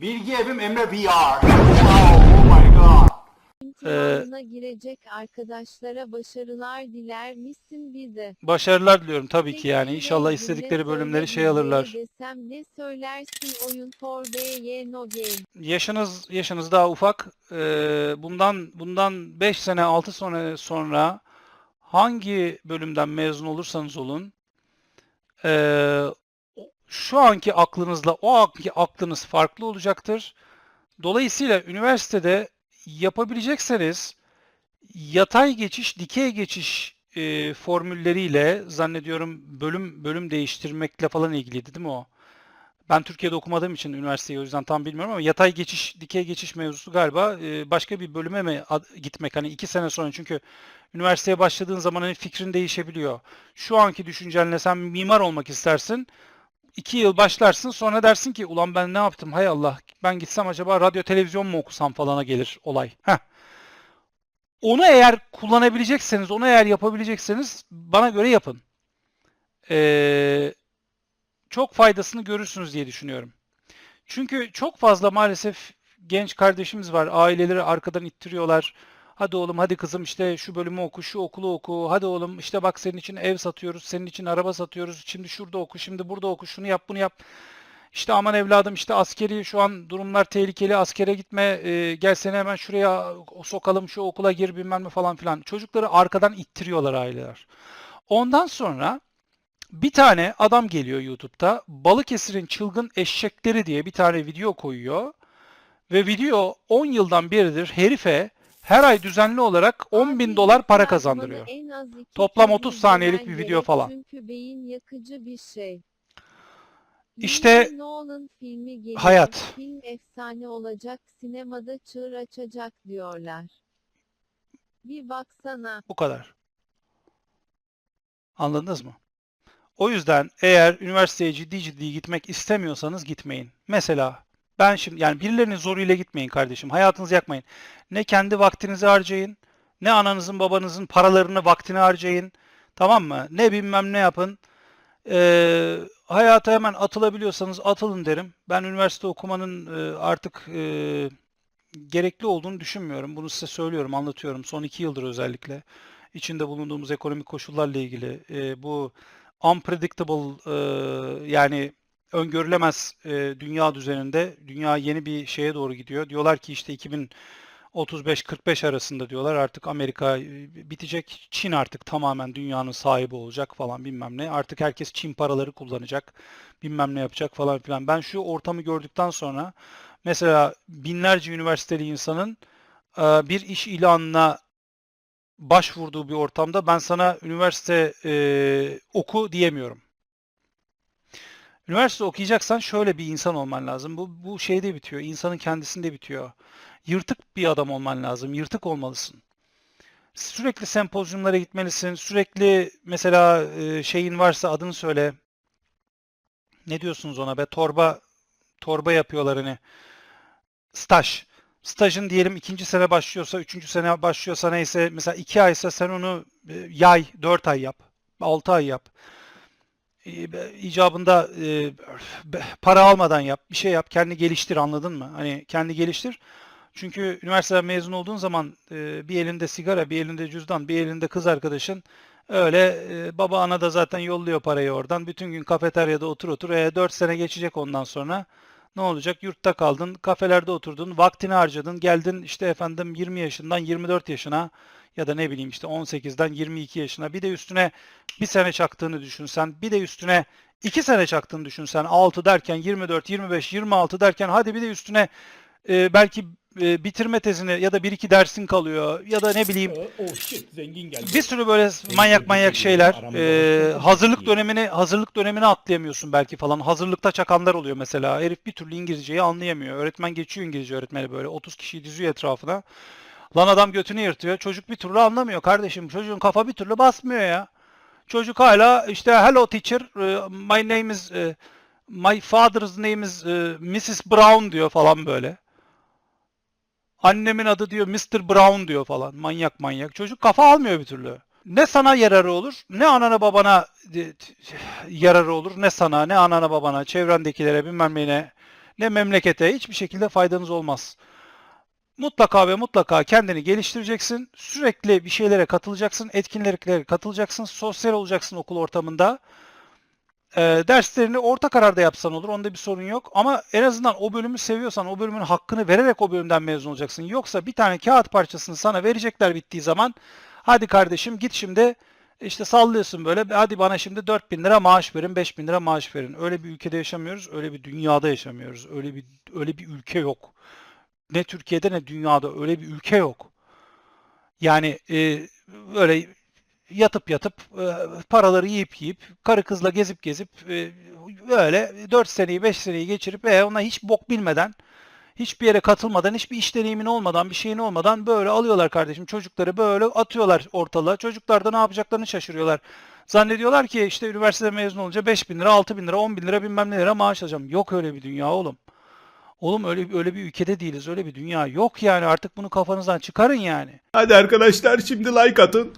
Bilgi Evim Emre VR. Wow, oh my god. İmtihanına girecek arkadaşlara başarılar diler misin bize? Başarılar diliyorum tabii ki yani. İnşallah istedikleri bölümleri şey alırlar. Desem ne söylersin oyun for BY no game. Yaşınız yaşınız daha ufak. Ee, bundan bundan 5 sene 6 sene sonra hangi bölümden mezun olursanız olun ee, şu anki aklınızla o anki aklınız farklı olacaktır. Dolayısıyla üniversitede yapabilecekseniz yatay geçiş, dikey geçiş e, formülleriyle zannediyorum bölüm bölüm değiştirmekle falan ilgiliydi değil mi o? Ben Türkiye'de okumadığım için üniversiteyi o yüzden tam bilmiyorum ama yatay geçiş, dikey geçiş mevzusu galiba e, başka bir bölüme mi gitmek hani iki sene sonra çünkü üniversiteye başladığın zaman hani fikrin değişebiliyor. Şu anki düşüncenle sen mimar olmak istersin. İki yıl başlarsın sonra dersin ki ulan ben ne yaptım hay Allah ben gitsem acaba radyo televizyon mu okusam falana gelir olay. Heh. Onu eğer kullanabilecekseniz, onu eğer yapabilecekseniz bana göre yapın. Ee, çok faydasını görürsünüz diye düşünüyorum. Çünkü çok fazla maalesef genç kardeşimiz var. Aileleri arkadan ittiriyorlar. Hadi oğlum, hadi kızım işte şu bölümü oku, şu okulu oku. Hadi oğlum işte bak senin için ev satıyoruz, senin için araba satıyoruz. Şimdi şurada oku, şimdi burada oku, şunu yap, bunu yap. İşte aman evladım işte askeri şu an durumlar tehlikeli askere gitme e, gel seni hemen şuraya sokalım şu okula gir bilmem ne falan filan. Çocukları arkadan ittiriyorlar aileler. Ondan sonra bir tane adam geliyor YouTube'da Balıkesir'in çılgın eşekleri diye bir tane video koyuyor. Ve video 10 yıldan beridir herife her ay düzenli olarak 10 bin dolar para kazandırıyor. Toplam kez 30 saniyelik bir video falan. Şey. İşte Nolan filmi hayat. Film efsane olacak, sinemada çığır açacak diyorlar. Bir baksana. Bu kadar. Anladınız mı? O yüzden eğer üniversiteye ciddi ciddi gitmek istemiyorsanız gitmeyin. Mesela ben şimdi yani birilerinin zoruyla gitmeyin kardeşim. Hayatınızı yakmayın. Ne kendi vaktinizi harcayın, ne ananızın babanızın paralarını vaktini harcayın. Tamam mı? Ne bilmem ne yapın. Ee, hayata hemen atılabiliyorsanız atılın derim. Ben üniversite okumanın e, artık e, gerekli olduğunu düşünmüyorum. Bunu size söylüyorum, anlatıyorum. Son iki yıldır özellikle içinde bulunduğumuz ekonomik koşullarla ilgili e, bu unpredictable e, yani öngörülemez e, dünya düzeninde dünya yeni bir şeye doğru gidiyor. Diyorlar ki işte 2035-45 arasında diyorlar artık Amerika e, bitecek. Çin artık tamamen dünyanın sahibi olacak falan bilmem ne. Artık herkes Çin paraları kullanacak. Bilmem ne yapacak falan filan. Ben şu ortamı gördükten sonra mesela binlerce üniversiteli insanın e, bir iş ilanına başvurduğu bir ortamda ben sana üniversite e, oku diyemiyorum. Üniversite okuyacaksan şöyle bir insan olman lazım. Bu, bu şeyde bitiyor. insanın kendisinde bitiyor. Yırtık bir adam olman lazım. Yırtık olmalısın. Sürekli sempozyumlara gitmelisin. Sürekli mesela e, şeyin varsa adını söyle. Ne diyorsunuz ona be? Torba torba yapıyorlar hani. Staj. Stajın diyelim ikinci sene başlıyorsa, üçüncü sene başlıyorsa neyse mesela iki aysa sen onu e, yay, dört ay yap, altı ay yap. E, be- icabında e, para almadan yap, bir şey yap, kendini geliştir anladın mı? Hani kendi geliştir. Çünkü üniversiteden mezun olduğun zaman e, bir elinde sigara, bir elinde cüzdan, bir elinde kız arkadaşın öyle e, baba ana da zaten yolluyor parayı oradan. Bütün gün kafeteryada otur otur. E, 4 sene geçecek ondan sonra. Ne olacak? Yurtta kaldın, kafelerde oturdun, vaktini harcadın, geldin işte efendim 20 yaşından 24 yaşına ya da ne bileyim işte 18'den 22 yaşına bir de üstüne bir sene çaktığını düşünsen, bir de üstüne 2 sene çaktığını düşünsen 6 derken 24, 25, 26 derken hadi bir de üstüne e, belki e, bitirme tezini ya da bir iki dersin kalıyor ya da ne bileyim Oh shit zengin geldi. bir sürü böyle manyak manyak şeyler. Ee, hazırlık dönemini hazırlık dönemini atlayamıyorsun belki falan. Hazırlıkta çakanlar oluyor mesela. Herif bir türlü İngilizceyi anlayamıyor. Öğretmen geçiyor İngilizce öğretmeni böyle 30 kişiyi diziyor etrafına. Lan adam götünü yırtıyor. Çocuk bir türlü anlamıyor kardeşim. Çocuğun kafa bir türlü basmıyor ya. Çocuk hala işte hello teacher, e, my name is e, my father's name is e, Mrs. Brown diyor falan böyle. Annemin adı diyor Mr. Brown diyor falan. Manyak manyak. Çocuk kafa almıyor bir türlü. Ne sana yararı olur, ne anana babana e, yararı olur, ne sana, ne anana babana, çevrendekilere bilmem neyine ne memlekete hiçbir şekilde faydanız olmaz. Mutlaka ve mutlaka kendini geliştireceksin. Sürekli bir şeylere katılacaksın, etkinliklere katılacaksın, sosyal olacaksın okul ortamında. Ee, derslerini orta kararda yapsan olur. Onda bir sorun yok. Ama en azından o bölümü seviyorsan o bölümün hakkını vererek o bölümden mezun olacaksın. Yoksa bir tane kağıt parçasını sana verecekler bittiği zaman hadi kardeşim git şimdi işte sallıyorsun böyle hadi bana şimdi 4000 lira maaş verin 5000 lira maaş verin. Öyle bir ülkede yaşamıyoruz. Öyle bir dünyada yaşamıyoruz. Öyle bir öyle bir ülke yok. Ne Türkiye'de ne dünyada öyle bir ülke yok. Yani e, böyle yatıp yatıp e, paraları yiyip yiyip karı kızla gezip gezip e, böyle 4 seneyi 5 seneyi geçirip e, ona hiç bok bilmeden hiçbir yere katılmadan hiçbir iş deneyimin olmadan bir şeyin olmadan böyle alıyorlar kardeşim çocukları böyle atıyorlar ortalığa. Çocuklar da ne yapacaklarını şaşırıyorlar. Zannediyorlar ki işte üniversitede mezun olunca 5 bin lira, 6 bin lira, 10 bin lira bilmem ne lira maaş alacağım. Yok öyle bir dünya oğlum. Oğlum öyle öyle bir ülkede değiliz. Öyle bir dünya yok yani. Artık bunu kafanızdan çıkarın yani. Hadi arkadaşlar şimdi like atın.